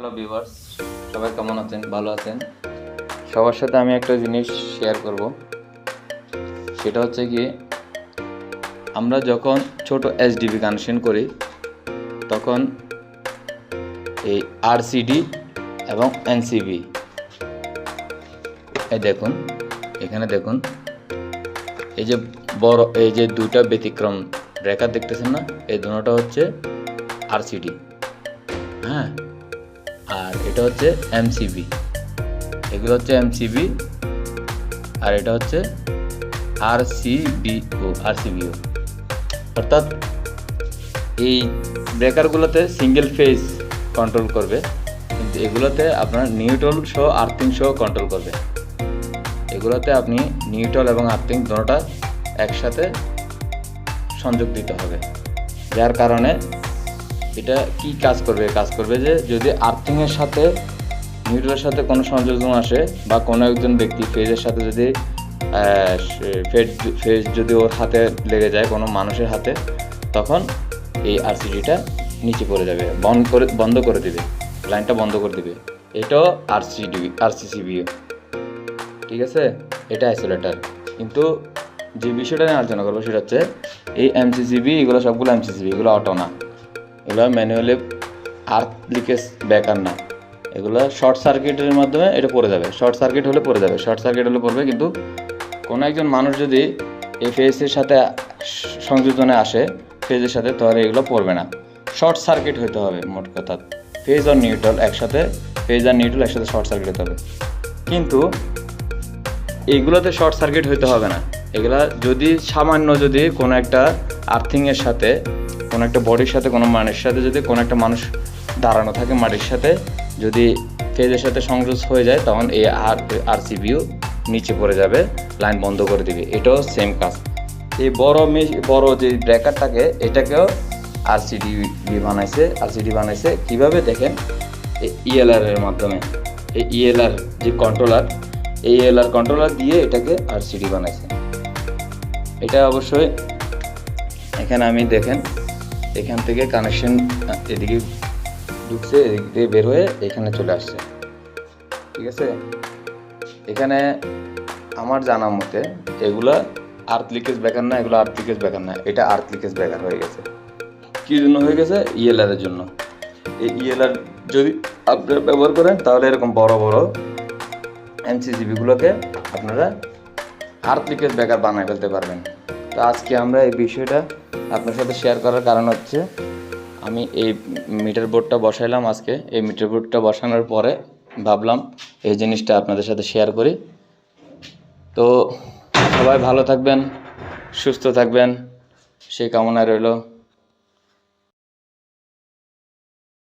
Hello viewers সবাই কেমন আছেন? ভালো আছেন? সবার সাথে আমি একটা জিনিস শেয়ার করব। সেটা হচ্ছে কি, আমরা যখন ছোট এইচডিবি কানেকশন করি, তখন এই আরসিডি এবং এনসিবি এই দেখুন, এখানে দেখুন, এই যে বড়, এই যে দুইটা ব্যতিক্রম রেখা দেখতেছেন না? এই দুটোটা হচ্ছে আরসিডি হ্যাঁ? আর এটা হচ্ছে এমসিবি এগুলো হচ্ছে এমসিবি আর এটা হচ্ছে আর সিবিও আর সিবিও অর্থাৎ এই ব্রেকারগুলোতে সিঙ্গেল ফেজ কন্ট্রোল করবে, কিন্তু এগুলোতে আপনার নিউট্রাল সহ আর্থিং সহ কন্ট্রোল করবে। এগুলোতে আপনি নিউট্রাল এবং আর্থিং দুটোটা একসাথে সংযোগ দিতে হবে। যার কারণে এটা কি কাজ করবে? কাজ করবে যে যদি আর্থিংয়ের সাথে নিউট্রালের সাথে কোনো সংযোজন আসে বা কোনো একজন ব্যক্তি ফেজের সাথে যদি ফেজ ফেজ যদি ওর হাতে লেগে যায় কোনো মানুষের হাতে, তখন এই আরসিডিটা নিচে পড়ে যাবে, বন্ধ করে বন্ধ করে দিবে, লাইনটা বন্ধ করে দিবে। এটাও আরসিডি আরসিসিবিও ঠিক আছে? এটা আইসোলেটার কিন্তু যে বিষয়টা নিয়ে আলোচনা করব সেটা হচ্ছে, এই এমসিসিবি, এগুলো সবগুলো এমসিসিবি, এগুলো অটো না। এগুলো ম্যানুয়ালি আর্থ লিকেজ ব্যাকার না। এগুলো শর্ট সার্কিটের মাধ্যমে এটা পড়ে যাবে। শর্ট সার্কিট হলে পড়ে যাবে। শর্ট সার্কিট হলে পড়বে কিন্তু কোনো একজন মানুষ যদি এই ফেজের সাথে সংযোজনে আসে ফেজের সাথে, তাহলে এগুলো পড়বে না। শর্ট সার্কিট হতে হবে মোট কথা। ফেজ আর নিউট্রাল একসাথে ফেজ আর নিউট্রাল একসাথে শর্ট সার্কিট হতে হবে। কিন্তু এগুলোতে শর্ট সার্কিট হইতে হবে না। এগুলা যদি সামান্য যদি কোনো একটা আর্থিংয়ের সাথে কোনো একটা বডির সাথে, কোনো মানুষের সাথে যদি কোনো একটা মানুষ দাঁড়ানো থাকে মাটির সাথে, যদি ফেজের সাথে সংযোগ হয়ে যায়, তখন এই আর আর সিবিও নিচে পড়ে যাবে লাইন বন্ধ করে দিবে। এটাও সেম কাজ। এই বড় মে- বড় যে ব্রেকারটাকে এটাকেও আরসিডি বানাইছে আরসিডি বানাইছে। কীভাবে দেখেন? এই ইএলআর এর মাধ্যমে। এই ইএলআর যে কন্ট্রোলার এই ইএলআর কন্ট্রোলার দিয়ে এটাকে আরসিডি বানাইছে। এটা অবশ্যই এখানে আমি দেখেন এখান থেকে কানেকশন এদিকে ঢুকছে, এদিক দিয়ে বের হয়ে এখানে চলে আসছে। ঠিক আছে? এখানে আমার জানা মতে এগুলা আর্থ লিকেজ ব্যাকার না, এগুলো আর্থ লিকেজ ব্যাকার না। এটা আর্থ লিকেজ ব্যাকার হয়ে গেছে। কি জন্য হয়ে গেছে? ইএলআর এর জন্য। এই ইএলআর যদি আপনারা ব্যবহার করেন, তাহলে এরকম বড় বড় এমসিজিবিগুলোকে আপনারা আর্থ লিকেজ ব্যাকার বানায় ফেলতে পারবেন। তো আজকে আমরা এই বিষয়টা আপনার সাথে শেয়ার করার কারণ হচ্ছে, আমি এই মিটার বোর্ডটা বসাইলাম আজকে। এই মিটার বোর্ডটা বসানোর পরে ভাবলাম এই জিনিসটা আপনাদের সাথে শেয়ার করি। তো সবাই ভালো থাকবেন, সুস্থ থাকবেন, সেই কামনায় রইল।